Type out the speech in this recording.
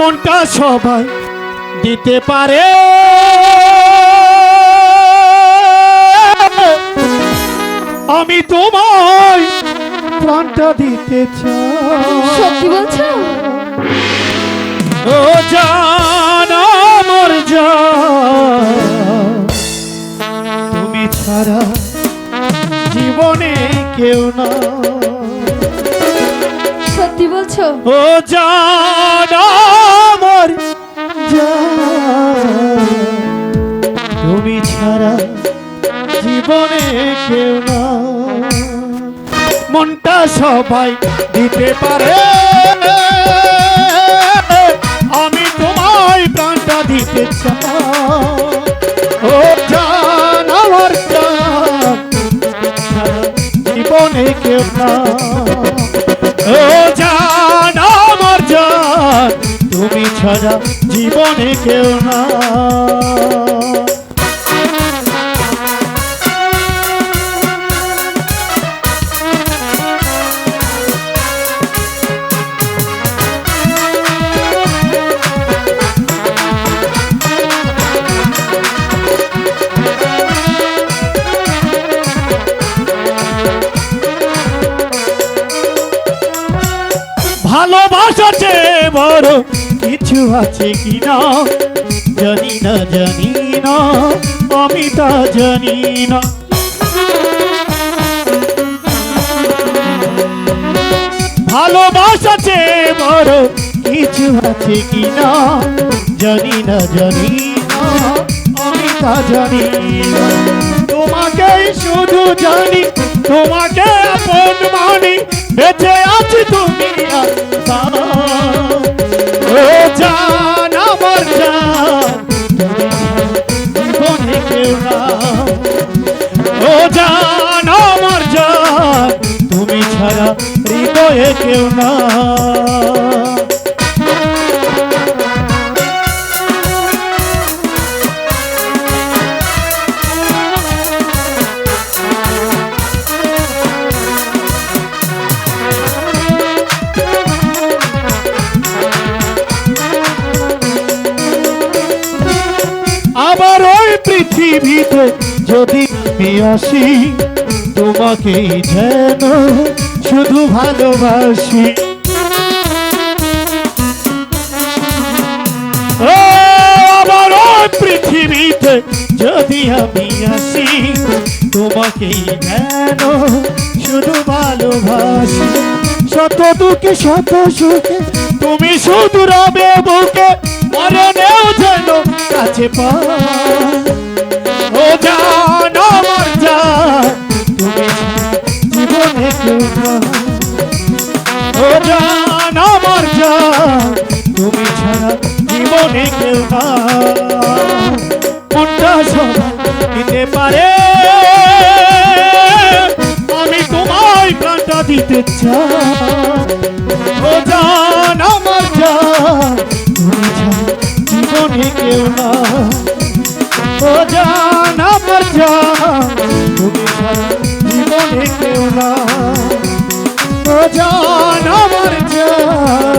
মনটা সবাই দিতে পারে। আমি তোমায় প্রাণটা দিতে চাই। সত্যি বলছো? ও জান আমার জান। তুমি ছাড়া জীবনে কেউ না। সত্যি বলছো? ও জান আমার, জান, তুমি ছাড়া জীবনে কেউ না মনটা সবাই দিতে পারে। আমি তোমায় প্রাণটা দিতে চাই। ও জান আমার জীবনে কেউ না ছাড়া জীবনে কেউ না। ভালোবাসা চেয়ে বড় কিছু আছে কিনা? জানি না জানি না আমি তা জানি না। ভালোবাসা চেয়ে বড় কিছু আছে জানি না জানি না আমি তা জানি না। তোমাকে শুধু জানি, তোমাকে আপন মানি, বেঁচে আছি তুমি কেউ না। আবার ওই পৃথিবীতে যদি আমি আসি তোমাকে যেন শুধু ভালোবাসি। ও আবার পৃথিবীতে যদি আমি আসি, তোমাকে যেন শুধু ভালোবাসি। শত দুঃখে, শত সুখে, তুমি শুধু রবে বুকে, মরণেও যেন কাছে পা। মনটা সবাই দিতে পারে? আমি তোমায় প্রাণটা দিতে চাই। জান আমার জান জীবনে কেউ না। ও জান আমার জান তুমি জীবনে কেউ না। ও জান আমার জান